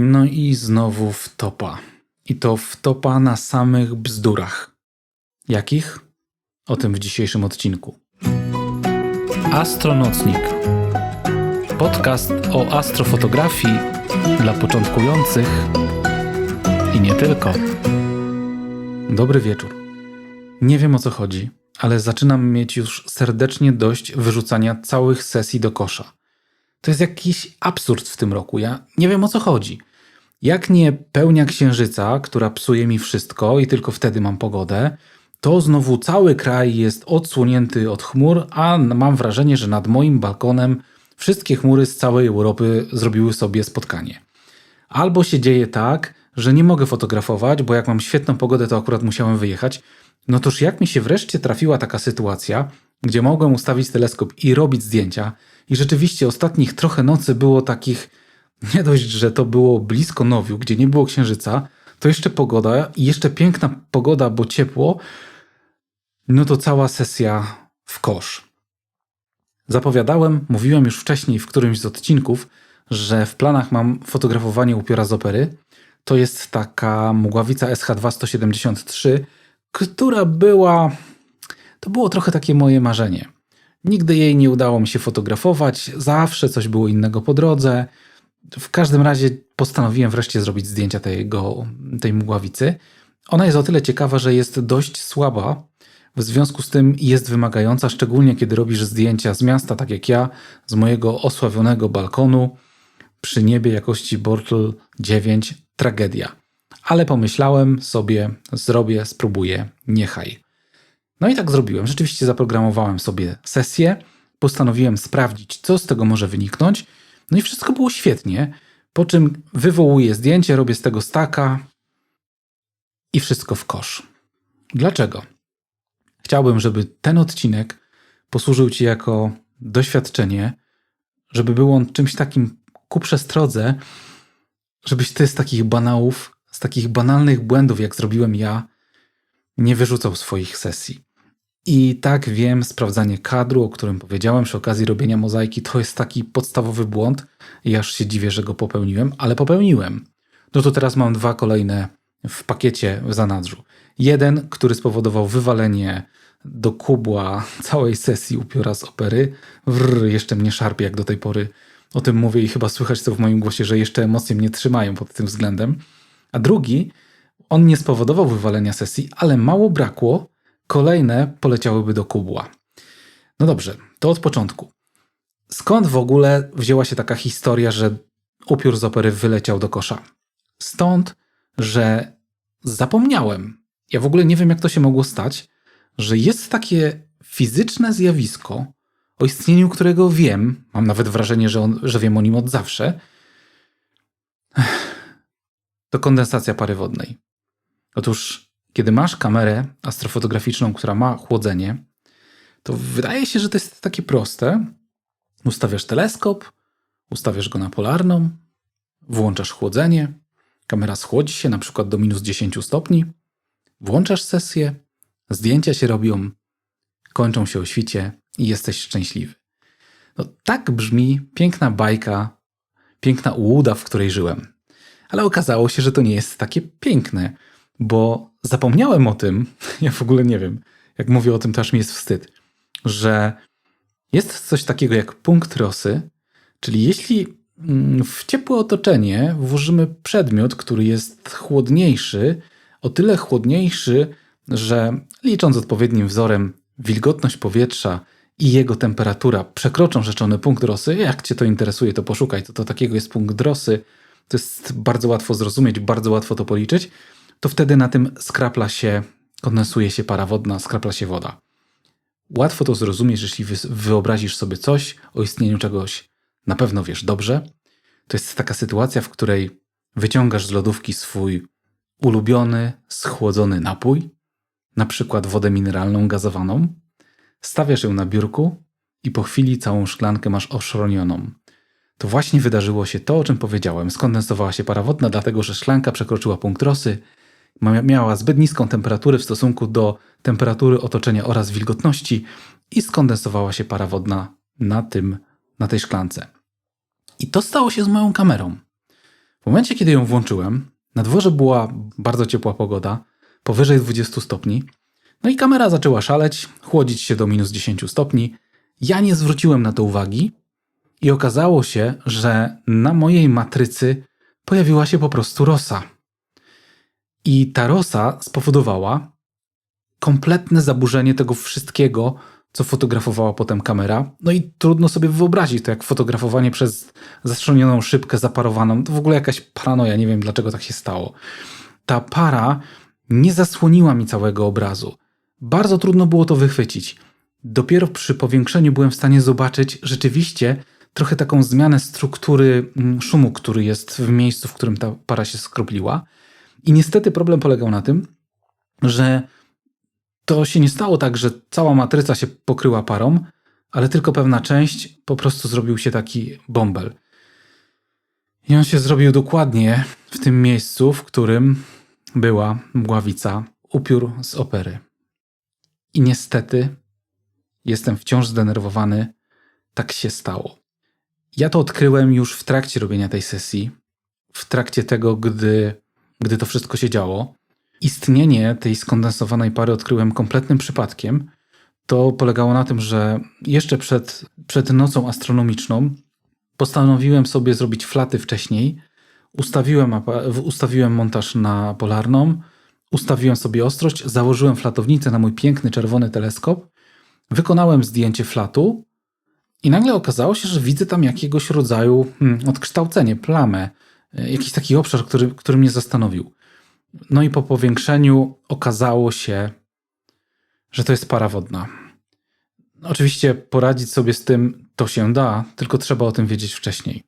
No i znowu wtopa. I to wtopa na samych bzdurach. Jakich? O tym w dzisiejszym odcinku. Astronocnik. Podcast o astrofotografii dla początkujących i nie tylko. Dobry wieczór. Nie wiem o co chodzi, ale zaczynam mieć już serdecznie dość wyrzucania całych sesji do kosza. To jest jakiś absurd w tym roku. Ja nie wiem o co chodzi. Jak nie pełnia księżyca, która psuje mi wszystko i tylko wtedy mam pogodę, to znowu cały kraj jest odsłonięty od chmur, a mam wrażenie, że nad moim balkonem wszystkie chmury z całej Europy zrobiły sobie spotkanie. Albo się dzieje tak, że nie mogę fotografować, bo jak mam świetną pogodę, to akurat musiałem wyjechać. No toż jak mi się wreszcie trafiła taka sytuacja, gdzie mogłem ustawić teleskop i robić zdjęcia, i rzeczywiście ostatnich trochę nocy było takich, nie dość, że to było blisko Nowiu, gdzie nie było księżyca, to jeszcze pogoda i jeszcze piękna pogoda, bo ciepło, no to cała sesja w kosz. Zapowiadałem, mówiłem już wcześniej w którymś z odcinków, że w planach mam fotografowanie upiora z opery. To jest taka mgławica SH2-173, która była. To było trochę takie moje marzenie. Nigdy jej nie udało mi się fotografować, zawsze coś było innego po drodze. W każdym razie postanowiłem wreszcie zrobić zdjęcia tego, tej mgławicy. Ona jest o tyle ciekawa, że jest dość słaba, w związku z tym jest wymagająca, szczególnie kiedy robisz zdjęcia z miasta, tak jak ja, z mojego osławionego balkonu przy niebie jakości Bortle 9. Tragedia. Ale pomyślałem sobie, zrobię, spróbuję, niechaj. No i tak zrobiłem. Rzeczywiście zaprogramowałem sobie sesję, postanowiłem sprawdzić, co z tego może wyniknąć. No i wszystko było świetnie. Po czym wywołuję zdjęcie, robię z tego staka i wszystko w kosz. Dlaczego? Chciałbym, żeby ten odcinek posłużył Ci jako doświadczenie, żeby był on czymś takim ku przestrodze, żebyś Ty z takich banałów, z takich banalnych błędów, jak zrobiłem ja, nie wyrzucał swoich sesji. I tak wiem, sprawdzanie kadru, o którym powiedziałem przy okazji robienia mozaiki, to jest taki podstawowy błąd i aż się dziwię, że go popełniłem, ale popełniłem. No to teraz mam dwa kolejne w pakiecie w zanadrzu. Jeden, który spowodował wywalenie do kubła całej sesji upiora z opery. Wrr, jeszcze mnie szarpie jak do tej pory. O tym mówię i chyba słychać to w moim głosie, że jeszcze emocje mnie trzymają pod tym względem. A drugi, on nie spowodował wywalenia sesji, ale mało brakło, kolejne poleciałyby do kubła. No dobrze, to od początku. Skąd w ogóle wzięła się taka historia, że upiór z opery wyleciał do kosza? Stąd, że zapomniałem. Ja w ogóle nie wiem, jak to się mogło stać, że jest takie fizyczne zjawisko, o istnieniu którego wiem, mam nawet wrażenie, że, on, że wiem o nim od zawsze, to kondensacja pary wodnej. Otóż, kiedy masz kamerę astrofotograficzną, która ma chłodzenie, to wydaje się, że to jest takie proste. Ustawiasz teleskop, ustawiasz go na polarną, włączasz chłodzenie, kamera schłodzi się na przykład do minus 10 stopni, włączasz sesję, Zdjęcia się robią, kończą się o świcie i jesteś szczęśliwy. No, tak brzmi piękna bajka, piękna ułuda, w której żyłem. Ale okazało się, że to nie jest takie piękne, bo zapomniałem o tym, ja w ogóle nie wiem, jak mówię o tym, to aż mi jest wstyd, że jest coś takiego jak punkt rosy, czyli jeśli mm, w ciepłe otoczenie włożymy przedmiot, który jest chłodniejszy, o tyle chłodniejszy, że licząc odpowiednim wzorem wilgotność powietrza i jego temperatura przekroczą rzeczony punkt rosy, jak Cię to interesuje, to poszukaj, to, to takiego jest punkt rosy, to jest bardzo łatwo zrozumieć, bardzo łatwo to policzyć, to wtedy na tym skrapla się, kondensuje się para wodna, skrapla się woda. Łatwo to zrozumieć, jeśli wyobrazisz sobie coś o istnieniu czegoś, na pewno wiesz dobrze. To jest taka sytuacja, w której wyciągasz z lodówki swój ulubiony, schłodzony napój, na przykład wodę mineralną gazowaną, stawiasz ją na biurku i po chwili całą szklankę masz oszronioną. To właśnie wydarzyło się to, o czym powiedziałem. Skondensowała się para wodna, dlatego że szklanka przekroczyła punkt rosy, miała zbyt niską temperaturę w stosunku do temperatury otoczenia oraz wilgotności i skondensowała się para wodna na, tym, na tej szklance. I to stało się z moją kamerą. W momencie, kiedy ją włączyłem, na dworze była bardzo ciepła pogoda, powyżej 20 stopni, no i kamera zaczęła szaleć, chłodzić się do minus 10 stopni. Ja nie zwróciłem na to uwagi i okazało się, że na mojej matrycy pojawiła się po prostu rosa. I ta rosa spowodowała kompletne zaburzenie tego wszystkiego, co fotografowała potem kamera. No i trudno sobie wyobrazić to jak fotografowanie przez zastrzelioną szybkę zaparowaną. To w ogóle jakaś paranoja, nie wiem dlaczego tak się stało. Ta para nie zasłoniła mi całego obrazu. Bardzo trudno było to wychwycić. Dopiero przy powiększeniu byłem w stanie zobaczyć rzeczywiście trochę taką zmianę struktury mm, szumu, który jest w miejscu, w którym ta para się skropliła. I niestety problem polegał na tym, że to się nie stało tak, że cała matryca się pokryła parą, ale tylko pewna część po prostu zrobił się taki bąbel. I on się zrobił dokładnie w tym miejscu, w którym była mgławica, upiór z opery. I niestety jestem wciąż zdenerwowany. Tak się stało. Ja to odkryłem już w trakcie robienia tej sesji, w trakcie tego, gdy, gdy to wszystko się działo. Istnienie tej skondensowanej pary odkryłem kompletnym przypadkiem. To polegało na tym, że jeszcze przed, przed nocą astronomiczną postanowiłem sobie zrobić flaty wcześniej. Ustawiłem, ustawiłem montaż na polarną, ustawiłem sobie ostrość, założyłem flatownicę na mój piękny czerwony teleskop, wykonałem zdjęcie flatu i nagle okazało się, że widzę tam jakiegoś rodzaju hmm, odkształcenie, plamę, jakiś taki obszar, który, który mnie zastanowił. No i po powiększeniu okazało się, że to jest para wodna. Oczywiście poradzić sobie z tym to się da, tylko trzeba o tym wiedzieć wcześniej.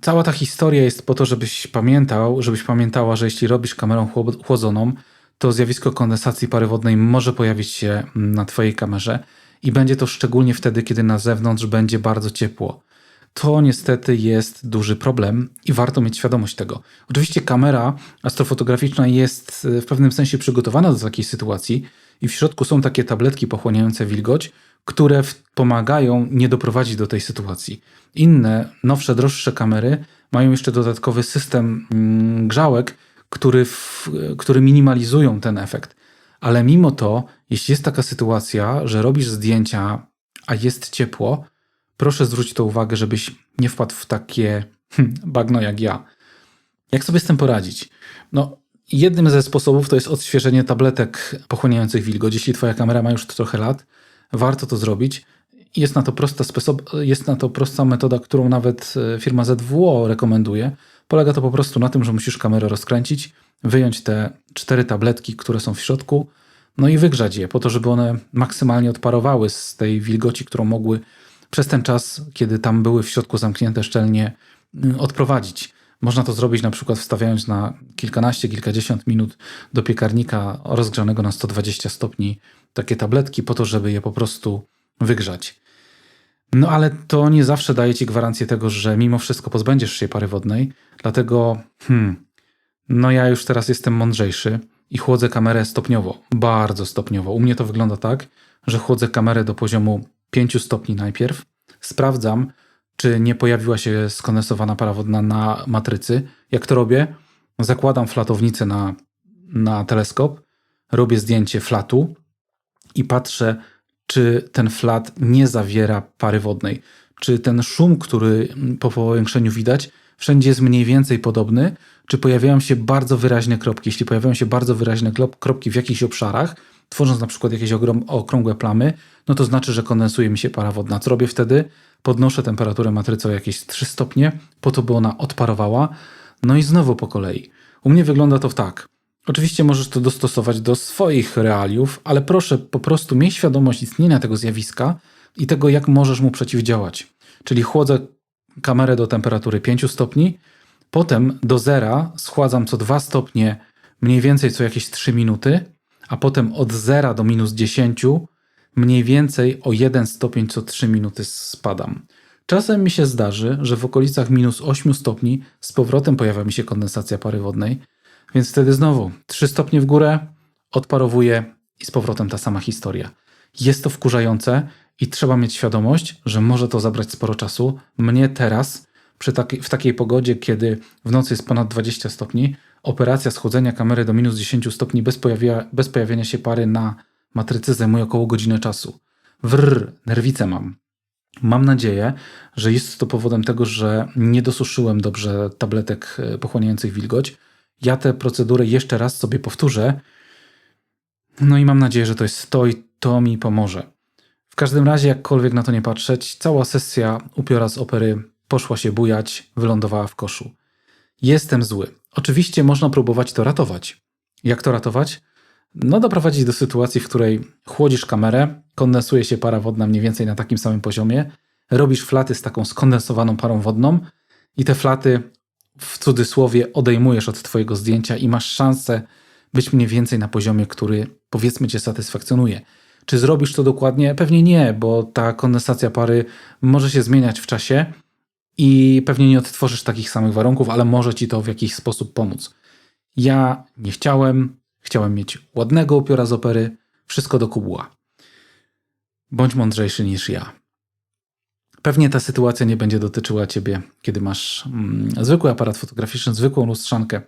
Cała ta historia jest po to, żebyś pamiętał, żebyś pamiętała, że jeśli robisz kamerą chłodzoną, to zjawisko kondensacji pary wodnej może pojawić się na Twojej kamerze i będzie to szczególnie wtedy, kiedy na zewnątrz będzie bardzo ciepło. To niestety jest duży problem i warto mieć świadomość tego. Oczywiście kamera astrofotograficzna jest e, w pewnym sensie przygotowana do takiej sytuacji i w środku są takie tabletki pochłaniające wilgoć, które pomagają nie doprowadzić do tej sytuacji. Inne, nowsze, droższe kamery mają jeszcze dodatkowy system mm, grzałek, który, w, który minimalizują ten efekt. Ale mimo to, jeśli jest taka sytuacja, że robisz zdjęcia, a jest ciepło, proszę zwrócić to uwagę, żebyś nie wpadł w takie hm, bagno jak ja. Jak sobie z tym poradzić? No, jednym ze sposobów to jest odświeżenie tabletek pochłaniających wilgoć. Jeśli twoja kamera ma już trochę lat, warto to zrobić. Jest na to prosta, sposób, jest na to prosta metoda, którą nawet e, firma ZWO rekomenduje. Polega to po prostu na tym, że musisz kamerę rozkręcić, wyjąć te cztery tabletki, które są w środku, no i wygrzać je po to, żeby one maksymalnie odparowały z tej wilgoci, którą mogły przez ten czas, kiedy tam były w środku zamknięte szczelnie, mm, odprowadzić. Można to zrobić na przykład wstawiając na kilkanaście, kilkadziesiąt minut do piekarnika rozgrzanego na 120 stopni takie tabletki po to, żeby je po prostu wygrzać. No ale to nie zawsze daje ci gwarancję tego, że mimo wszystko pozbędziesz się pary wodnej, dlatego hmm, no ja już teraz jestem mądrzejszy i chłodzę kamerę stopniowo, bardzo stopniowo. U mnie to wygląda tak, że chłodzę kamerę do poziomu 5 stopni najpierw, sprawdzam, czy nie pojawiła się skondensowana para wodna na matrycy. Jak to robię? Zakładam flatownicę na, na teleskop, robię zdjęcie flatu i patrzę, czy ten flat nie zawiera pary wodnej. Czy ten szum, który po powiększeniu widać, wszędzie jest mniej więcej podobny, czy pojawiają się bardzo wyraźne kropki. Jeśli pojawiają się bardzo wyraźne kropki w jakichś obszarach, tworząc na przykład jakieś okrągłe plamy, no to znaczy, że kondensuje mi się para wodna. Co robię wtedy? Podnoszę temperaturę matrycy o jakieś 3 stopnie, po to, by ona odparowała. No i znowu po kolei. U mnie wygląda to tak. Oczywiście możesz to dostosować do swoich realiów, ale proszę po prostu miej świadomość istnienia tego zjawiska i tego, jak możesz mu przeciwdziałać. Czyli chłodzę kamerę do temperatury 5 stopni, potem do zera schładzam co 2 stopnie, mniej więcej co jakieś 3 minuty, a potem od 0 do minus 10 mniej więcej o 1 stopień co 3 minuty spadam. Czasem mi się zdarzy, że w okolicach minus 8 stopni z powrotem pojawia mi się kondensacja pary wodnej, więc wtedy znowu 3 stopnie w górę, odparowuję i z powrotem ta sama historia. Jest to wkurzające i trzeba mieć świadomość, że może to zabrać sporo czasu. Mnie teraz taki, w takiej pogodzie, kiedy w nocy jest ponad 20 stopni, operacja schodzenia kamery do minus 10 stopni bez, pojawia, bez pojawienia się pary na matrycy zajmuje około godziny czasu. Wrr, nerwice mam. Mam nadzieję, że jest to powodem tego, że nie dosuszyłem dobrze tabletek e, pochłaniających wilgoć. Ja tę procedurę jeszcze raz sobie powtórzę. No i mam nadzieję, że to jest to i to mi pomoże. W każdym razie, jakkolwiek na to nie patrzeć, cała sesja upiora z opery poszła się bujać, wylądowała w koszu. Jestem zły. Oczywiście można próbować to ratować. Jak to ratować? No, doprowadzić do sytuacji, w której chłodzisz kamerę, kondensuje się para wodna mniej więcej na takim samym poziomie, robisz flaty z taką skondensowaną parą wodną i te flaty w cudzysłowie odejmujesz od Twojego zdjęcia i masz szansę być mniej więcej na poziomie, który powiedzmy Cię satysfakcjonuje. Czy zrobisz to dokładnie? Pewnie nie, bo ta kondensacja pary może się zmieniać w czasie i pewnie nie odtworzysz takich samych warunków, ale może Ci to w jakiś sposób pomóc. Ja nie chciałem, chciałem mieć ładnego upiora z opery, wszystko do kubła. Bądź mądrzejszy niż ja. Pewnie ta sytuacja nie będzie dotyczyła Ciebie, kiedy masz mm, zwykły aparat fotograficzny, zwykłą lustrzankę,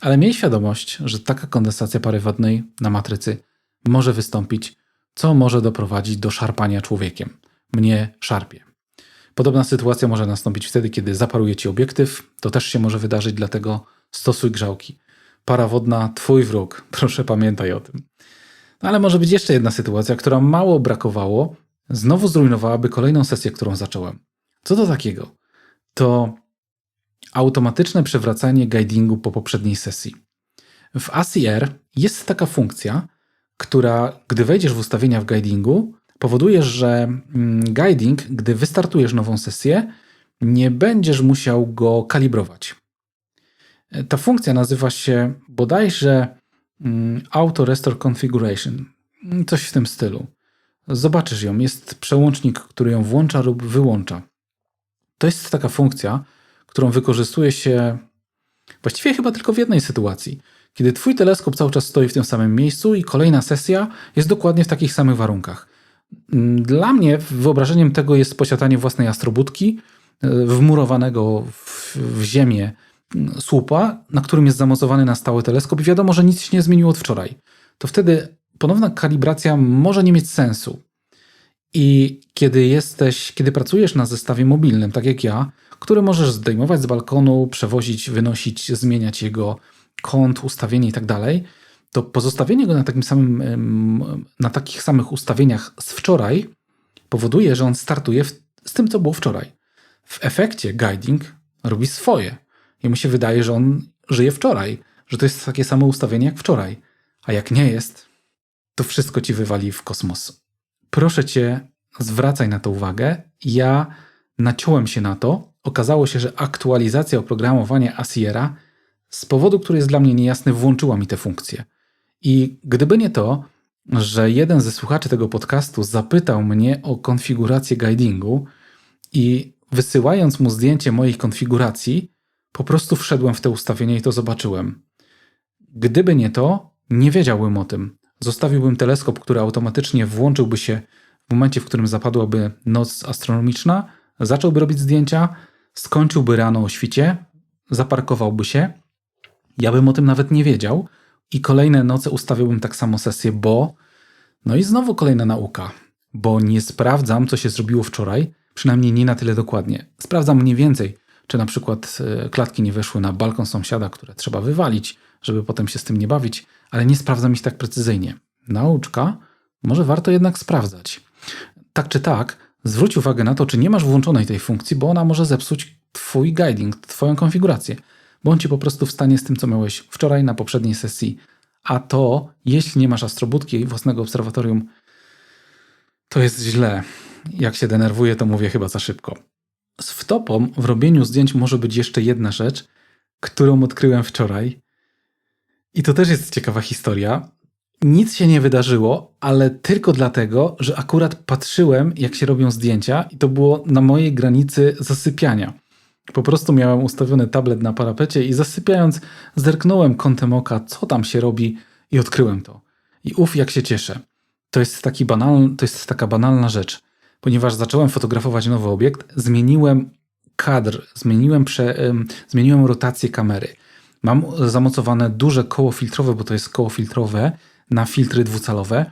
ale miej świadomość, że taka kondensacja pary wodnej na matrycy może wystąpić, co może doprowadzić do szarpania człowiekiem. Mnie szarpie. Podobna sytuacja może nastąpić wtedy, kiedy zaparuje Ci obiektyw. To też się może wydarzyć, dlatego stosuj grzałki. Para wodna, Twój wróg. Proszę pamiętaj o tym. No ale może być jeszcze jedna sytuacja, która mało brakowało, znowu zrujnowałaby kolejną sesję, którą zacząłem. Co to takiego? To automatyczne przewracanie guidingu po poprzedniej sesji. W ACR jest taka funkcja, która, gdy wejdziesz w ustawienia w guidingu, powoduje, że mm, guiding, gdy wystartujesz nową sesję, nie będziesz musiał go kalibrować. Ta funkcja nazywa się bodajże mm, Auto Restore Configuration. Coś w tym stylu. Zobaczysz ją. Jest przełącznik, który ją włącza lub wyłącza. To jest taka funkcja, którą wykorzystuje się właściwie chyba tylko w jednej sytuacji. Kiedy Twój teleskop cały czas stoi w tym samym miejscu i kolejna sesja jest dokładnie w takich samych warunkach. Dla mnie wyobrażeniem tego jest posiadanie własnej astrobudki, e, wmurowanego w, w ziemię słupa, na którym jest zamocowany na stały teleskop i wiadomo, że nic się nie zmieniło od wczoraj. To wtedy ponowna kalibracja może nie mieć sensu. I kiedy jesteś, kiedy pracujesz na zestawie mobilnym, tak jak ja, który możesz zdejmować z balkonu, przewozić, wynosić, zmieniać jego kąt, ustawienie i tak dalej, to pozostawienie go na, takim samym, na takich samych ustawieniach z wczoraj powoduje, że on startuje w, z tym, co było wczoraj. W efekcie guiding robi swoje. I mu się wydaje, że on żyje wczoraj, że to jest takie samo ustawienie jak wczoraj. A jak nie jest, to wszystko ci wywali w kosmos. Proszę cię, zwracaj na to uwagę. Ja naciąłem się na to. Okazało się, że aktualizacja oprogramowania Asiera z powodu, który jest dla mnie niejasny, włączyła mi tę funkcję. I gdyby nie to, że jeden ze słuchaczy tego podcastu zapytał mnie o konfigurację guidingu i wysyłając mu zdjęcie moich konfiguracji, po prostu wszedłem w te ustawienia i to zobaczyłem. Gdyby nie to, nie wiedziałbym o tym. Zostawiłbym teleskop, który automatycznie włączyłby się w momencie, w którym zapadłaby noc astronomiczna, zacząłby robić zdjęcia, skończyłby rano o świcie, zaparkowałby się. Ja bym o tym nawet nie wiedział, i kolejne noce ustawiłbym tak samo sesję, bo. No i znowu kolejna nauka, bo nie sprawdzam, co się zrobiło wczoraj, przynajmniej nie na tyle dokładnie. Sprawdzam mniej więcej, czy na przykład e, klatki nie weszły na balkon sąsiada, które trzeba wywalić, żeby potem się z tym nie bawić, ale nie sprawdzam ich tak precyzyjnie. Nauczka, może warto jednak sprawdzać. Tak czy tak, zwróć uwagę na to, czy nie masz włączonej tej funkcji, bo ona może zepsuć Twój guiding, Twoją konfigurację. Bądź po prostu w stanie z tym, co miałeś wczoraj na poprzedniej sesji. A to, jeśli nie masz astrobudki własnego obserwatorium, to jest źle. Jak się denerwuję, to mówię chyba za szybko. Z wtopą w robieniu zdjęć może być jeszcze jedna rzecz, którą odkryłem wczoraj. I to też jest ciekawa historia. Nic się nie wydarzyło, ale tylko dlatego, że akurat patrzyłem, jak się robią zdjęcia, i to było na mojej granicy zasypiania. Po prostu miałem ustawiony tablet na parapecie i zasypiając, zerknąłem kątem oka, co tam się robi, i odkryłem to. I uf, jak się cieszę. To jest, taki banal, to jest taka banalna rzecz. Ponieważ zacząłem fotografować nowy obiekt, zmieniłem kadr, zmieniłem, prze, zmieniłem rotację kamery. Mam zamocowane duże koło filtrowe, bo to jest koło filtrowe na filtry dwucalowe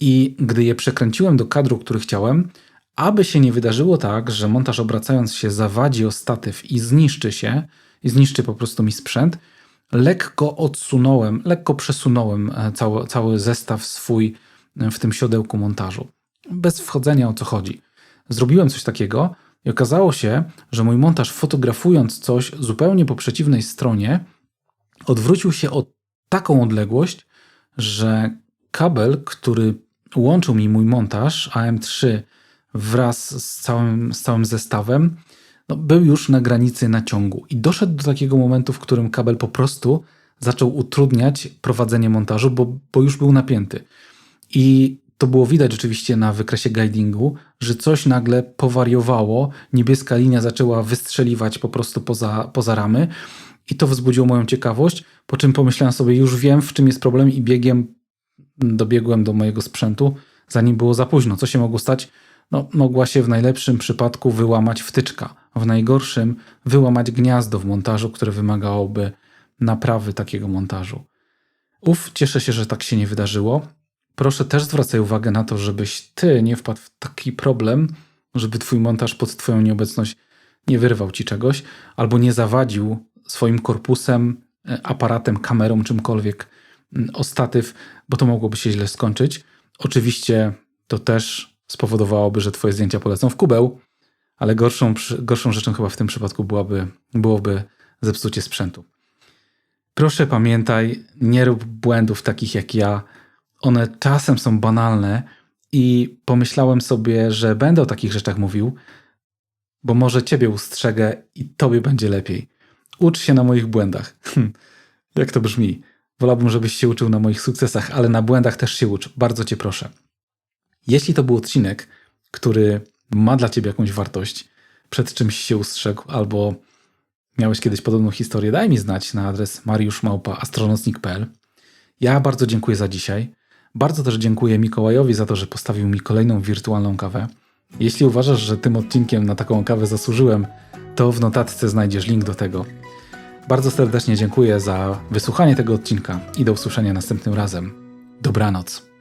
i gdy je przekręciłem do kadru, który chciałem, aby się nie wydarzyło tak, że montaż obracając się zawadzi o statyw i zniszczy się, i zniszczy po prostu mi sprzęt, lekko odsunąłem, lekko przesunąłem e, cały, cały zestaw swój e, w tym siodełku montażu. Bez wchodzenia o co chodzi. Zrobiłem coś takiego i okazało się, że mój montaż fotografując coś zupełnie po przeciwnej stronie odwrócił się o taką odległość, że kabel, który łączył mi mój montaż AM3 wraz z całym, z całym zestawem, no, był już na granicy naciągu. I doszedł do takiego momentu, w którym kabel po prostu zaczął utrudniać prowadzenie montażu, bo, bo już był napięty. I to było widać oczywiście na wykresie guidingu, że coś nagle powariowało, niebieska linia zaczęła wystrzeliwać po prostu poza, poza ramy i to wzbudziło moją ciekawość, po czym pomyślałem sobie, już wiem w czym jest problem i biegiem dobiegłem do mojego sprzętu, zanim było za późno. Co się mogło stać? No, mogła się w najlepszym przypadku wyłamać wtyczka, w najgorszym wyłamać gniazdo w montażu, które wymagałoby naprawy takiego montażu. Uf, cieszę się, że tak się nie wydarzyło. Proszę też zwracaj uwagę na to, żebyś ty nie wpadł w taki problem, żeby twój montaż pod twoją nieobecność nie wyrwał ci czegoś, albo nie zawadził swoim korpusem, e, aparatem, kamerą, czymkolwiek mm, o statyw, bo to mogłoby się źle skończyć. Oczywiście to też spowodowałoby, że twoje zdjęcia polecą w kubeł, ale gorszą, gorszą rzeczą chyba w tym przypadku byłaby, byłoby zepsucie sprzętu. Proszę pamiętaj, nie rób błędów takich jak ja. One czasem są banalne i pomyślałem sobie, że będę o takich rzeczach mówił, bo może ciebie ustrzegę i tobie będzie lepiej. Ucz się na moich błędach. Hm, jak to brzmi? Wolałbym, żebyś się uczył na moich sukcesach, ale na błędach też się ucz. Bardzo cię proszę. Jeśli to był odcinek, który ma dla ciebie jakąś wartość, przed czymś się ustrzegł, albo miałeś kiedyś podobną historię, daj mi znać na adres mariuszmałpa.astronocnik.pl. Ja bardzo dziękuję za dzisiaj. Bardzo też dziękuję Mikołajowi za to, że postawił mi kolejną wirtualną kawę. Jeśli uważasz, że tym odcinkiem na taką kawę zasłużyłem, to w notatce znajdziesz link do tego. Bardzo serdecznie dziękuję za wysłuchanie tego odcinka i do usłyszenia następnym razem. Dobranoc.